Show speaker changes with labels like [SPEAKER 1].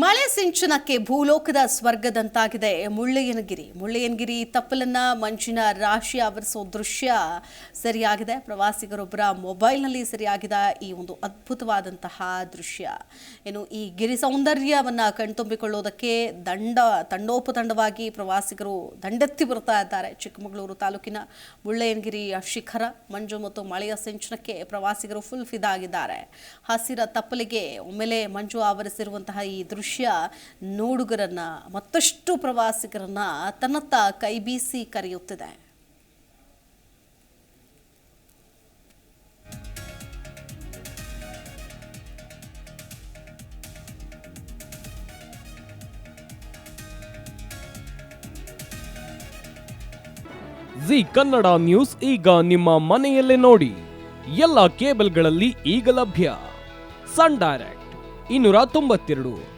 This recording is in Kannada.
[SPEAKER 1] ಮಳೆ ಸಿಂಚನಕ್ಕೆ ಭೂಲೋಕದ ಸ್ವರ್ಗದಂತಾಗಿದೆ. ಮುಳ್ಳಯ್ಯನಗಿರಿ ಮುಳ್ಳಯ್ಯನಗಿರಿ ತಪ್ಪಲನ್ನ ಮಂಜಿನ ರಾಶಿ ಆವರಿಸೋ ದೃಶ್ಯ ಸರಿಯಾಗಿದೆ. ಪ್ರವಾಸಿಗರೊಬ್ಬರ ಮೊಬೈಲ್ನಲ್ಲಿ ಸರಿಯಾಗಿದ ಈ ಒಂದು ಅದ್ಭುತವಾದಂತಹ ದೃಶ್ಯ. ಏನು ಈ ಗಿರಿ ಸೌಂದರ್ಯವನ್ನು ಕಣ್ತುಂಬಿಕೊಳ್ಳೋದಕ್ಕೆ ದಂಡ, ತಂಡೋಪತಂಡವಾಗಿ ಪ್ರವಾಸಿಗರು ದಂಡೆತ್ತಿ ಬರ್ತಾ ಇದ್ದಾರೆ. ಚಿಕ್ಕಮಗಳೂರು ತಾಲೂಕಿನ ಮುಳ್ಳಯ್ಯನಗಿರಿ ಶಿಖರ, ಮಂಜು ಮತ್ತು ಮಳೆಯ ಸಿಂಚನಕ್ಕೆ ಪ್ರವಾಸಿಗರು ಫುಲ್ ಫಿದಾಗಿದ್ದಾರೆ. ಹಸಿರ ತಪ್ಪಲಿಗೆ ಒಮ್ಮೆಲೆ ಮಂಜು ಆವರಿಸಿರುವಂತಹ ಈ ದೃಶ್ಯ ನೋಡುಗರನ್ನ, ಮತ್ತಷ್ಟು ಪ್ರವಾಸಿಗರನ್ನ ತನ್ನತ್ತ ಕೈಬೀಸಿ ಕರೆಯುತ್ತಿದೆ.
[SPEAKER 2] ಜಿ ಕನ್ನಡ ನ್ಯೂಸ್ ಈಗ ನಿಮ್ಮ ಮನೆಯಲ್ಲೇ ನೋಡಿ. ಎಲ್ಲ ಕೇಬಲ್ಗಳಲ್ಲಿ ಈಗ ಲಭ್ಯ. ಸನ್ ಡೈರೆಕ್ಟ್, ಇನ್ನೂರ ತೊಂಬತ್ತೆರಡು.